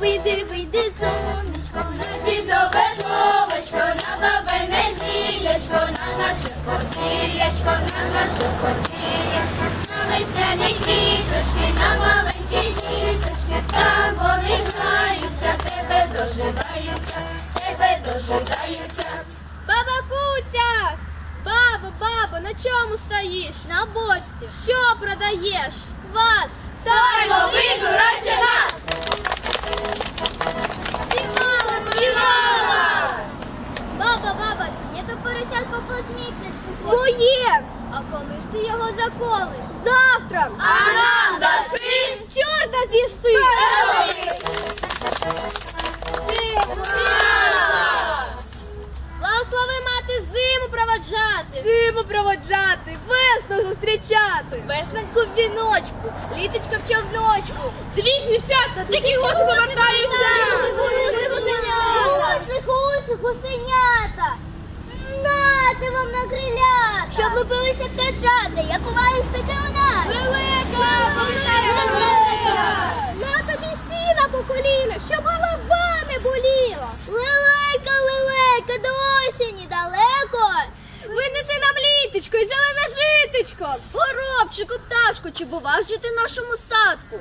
Вийди, вийди, сонечко, на дідове словечко, на бабине зілячко, на наше подвір'ячко, на наше подвір'ячко, на весняні квіточки, на маленькі діточки, там вони тебе дожидаються, тебе дожидаються. Баба Куця! Баба, баба, на чому стоїш? На бочці. Що продаєш? Вас! Таймо вийду радше нас! Співала, співала! Баба, баба, чи є то поросятко по смітничку? Моє! А коли ж ти його заколиш? Завтра! А нам даси? Чорта з'їсти! Благослови Весненьку в віночку, літочка в човночку. Дві дівчата, дикі гуси повертаються! Гуси, гуси, гусенята! Нати вам на крилята! Щоб ви билися пташата, як у вас стаціонар. Велика! Горобчику, пташку, чи бував же ти в нашому садку?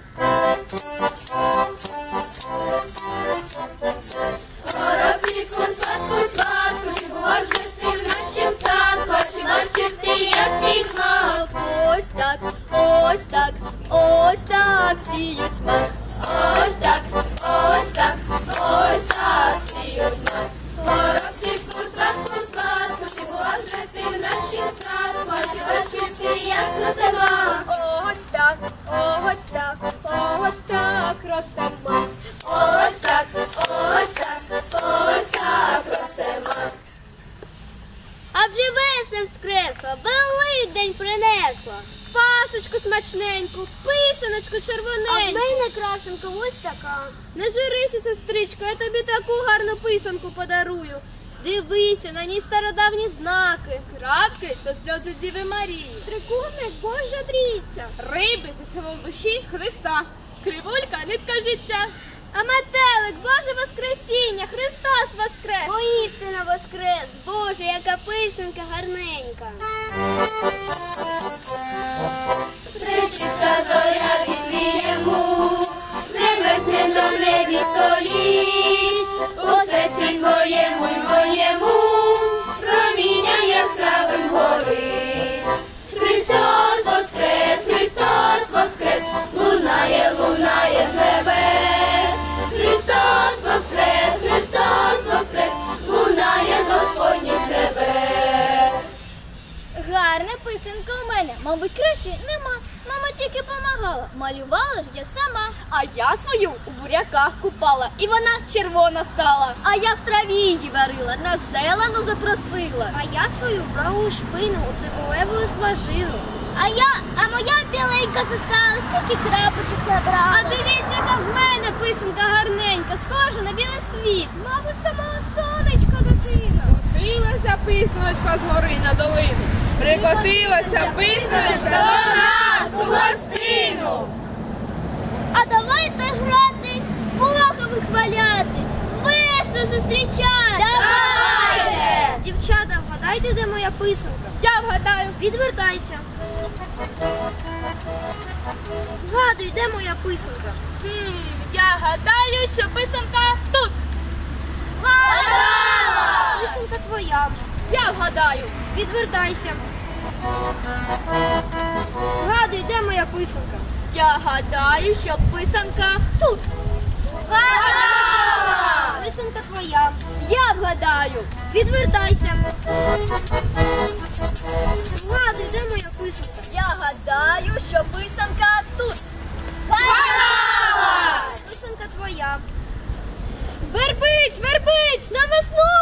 Горобчику, сладку, сладку, чи бував же ти в нашім садку, чи бачив ти, як всіх мав? Ось так, ось так, ось так сіють мак. Ось так, ось так, ось так сіють мак. Горобчику, сладку, сладку, чи бував же ти в садку, чи бачив ти, як росте весна воскресла, Великдень принесла. Пасочку смачненьку, писаночку червоненьку. мене крашенка ось така. Не журися, сестричко, я тобі таку гарну писанку подарую. Дивися, на ній стародавні знаки. Крапки то сльози Діви Марії. Трикутник Божа трійця. Риби це символ душі Христа. Кривулька нитка життя. А Боже Воскресіння, Христос Воскрес! Поістина воскрес, Боже, яка писанка гарненька. Пречиста зоря відвіємо, небесне Мама тільки помагала. Малювала ж я сама. А я свою у буряках купала, і вона червона стала. А я в траві її варила, на зелену запросила. А я свою праву шпину у цибулевою смажила. А я, а моя біленька сосала, тільки крапочок забрала. А дивіться, яка в мене писанка гарненька, схожа на білий світ. Мабуть, самого сонечка дитина. Котилася писаночка з гори на долину. Прикотилася писаночка до нас у. А давайте грати, Бога вихваляти, весело зустрічати. Давайте! Дівчата, вгадайте, де моя писанка. Я вгадаю. Відвертайся. Вгадуй, де моя писанка. Хм, я гадаю, що писанка тут. Вгадала! Писанка твоя. Я вгадаю. Відвертайся. Вгадуй, де моя писанка. Я гадаю, що писанка тут. Писанка твоя. Я вгадаю. Відвертайся. Вгадуй, де моя писанка. Я гадаю, що писанка тут. Вгадала! Писанка твоя. Вербич, вербич, на весну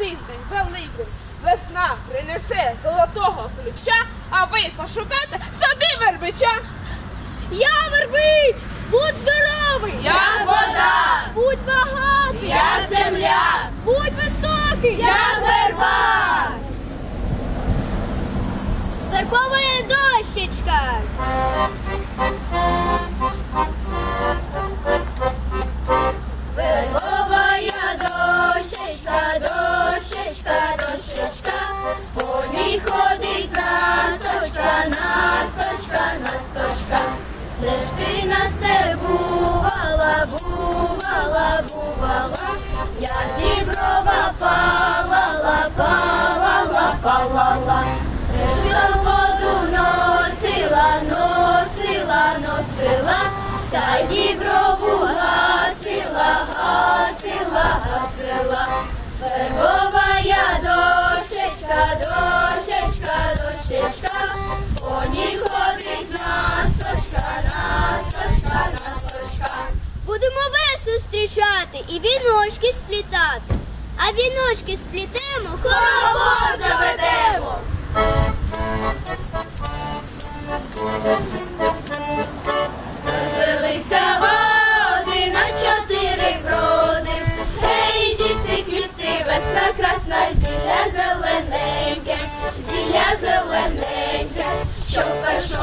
тиждень великий. Весна принесе золотого ключа, а ви пошукайте собі вербича. Я вербич! Будь здоровий! я вода, Будь багатий! я земля, Будь високий! я верба. Вербовая дощечка, дощечка, дощечка, по ній ходить насточка, насточка, насточка. Будемо весу зустрічати і віночки сплітати. А віночки сплітемо, Хоровод заведемо. Зелененьке, що